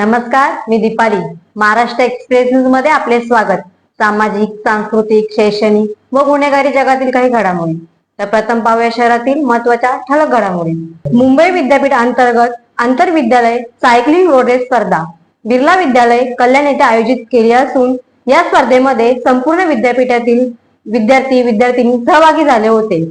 नमस्कार मी दीपाली. महाराष्ट्र एक्सप्रेस न्यूजमध्ये आपले स्वागत. सामाजिक सांस्कृतिक शैक्षणिक व गुन्हेगारी जगातील काही घडामोडी. तर प्रथम पाहूया शहरातील महत्त्वाच्या ठळक घडामोडी. मुंबई विद्यापीठ अंतर्गत आंतरविद्यालय सायकलिंग रोड रेस स्पर्धा. बिर्ला विद्यालय कल्याण येथे आयोजित केली असून या स्पर्धेमध्ये संपूर्ण विद्यापीठातील विद्यार्थी विद्यार्थिनी सहभागी झाले होते.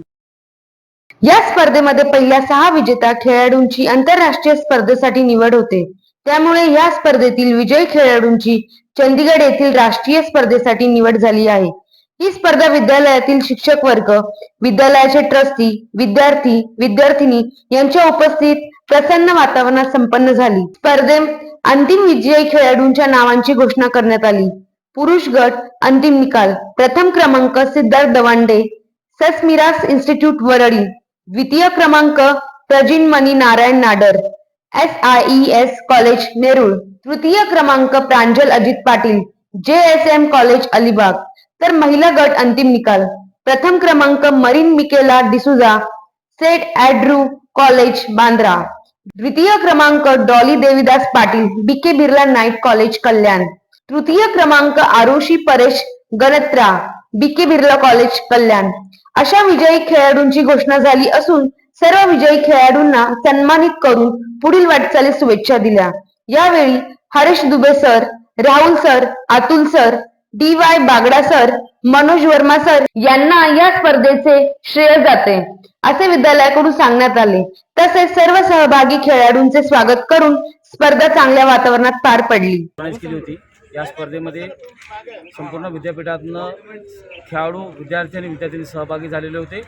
या स्पर्धेमध्ये पहिल्या सहा विजेता खेळाडूंची आंतरराष्ट्रीय स्पर्धेसाठी निवड होते. त्यामुळे या स्पर्धेतील विजयी खेळाडूंची चंदीगड येथील राष्ट्रीय स्पर्धेसाठी निवड झाली आहे. ही स्पर्धा विद्यालयातील शिक्षक वर्ग विद्यालयाचे ट्रस्टी विद्यार्थी विद्यार्थिनी यांच्या उपस्थित प्रसन्न वातावरणात संपन्न झाली. स्पर्धेत अंतिम विजयी खेळाडूंच्या नावांची घोषणा करण्यात आली. पुरुष गट अंतिम निकाल प्रथम क्रमांक सिद्धार्थ दवांडे ससमिरास इन्स्टिट्यूट वरळी द्वितीय क्रमांक Prajinmani Narayan Nadar. S I E S college Nerul. तृतीय क्रमांक प्रांजल अजित पाटील जे एस एम कॉलेज अलिबाग. तर महिला गट अंतिम निकाल. प्रथम क्रमांक Marin Michaela D'Souza saint Andrew college Bandra. द्वितीय क्रमांक Dolly Devidas Patil B K Birla night college Kalyan. तृतीय क्रमांक Arushi Paresh Ganatra B K Birla college Kalyan. अशा विजयी खेळाडूंची घोषणा झाली असून सर्व विजयी खेळाडूंना सन्मानित करून पुढील वाटचालीस शुभेच्छा दिल्या. यावेळी Haresh Dubey sir Rahul sir Atul sir D Y Bagda sir Manoj Verma sir यांना या स्पर्धेचे श्रेय जाते असे विद्यालयाकडून सांगण्यात आले. तसेच सर्व सहभागी खेळाडूंचे स्वागत करून स्पर्धा चांगल्या वातावरणात पार पडली. केली होती. या स्पर्धेमध्ये संपूर्ण विद्यापीठातनं खेळाडू विद्यार्थी आणि विद्यार्थ्यांनी सहभागी झालेले होते.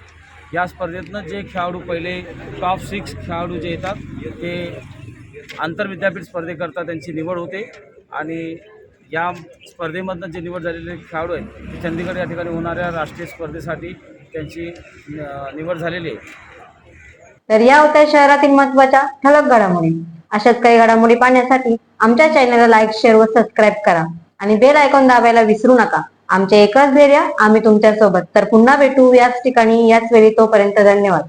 या स्पर्धेतनं जे खेळाडू पहिले टॉप सिक्स खेळाडू जे येतात ते आंतरविद्यापीठ स्पर्धेकरता त्यांची निवड होते. आणि या स्पर्धेमधनं जे निवड झालेले खेळाडू आहेत ते चंदीगड या ठिकाणी होणाऱ्या राष्ट्रीय स्पर्धेसाठी त्यांची निवड झालेली आहे. तर या होत्या शहरातील महत्त्वाच्या ठळक घडामोडी. अशाच काही घडामोडी पाहण्यासाठी आमच्या चॅनलला लाईक शेअर व सबस्क्राईब करा. आणि बेल आयकॉन दाबायला विसरू नका. आमच्या एकाच धैर्य आम्ही तुमच्यासोबत. तर पुन्हा भेटू याच ठिकाणी याच वेळी तोपर्यंत धन्यवाद.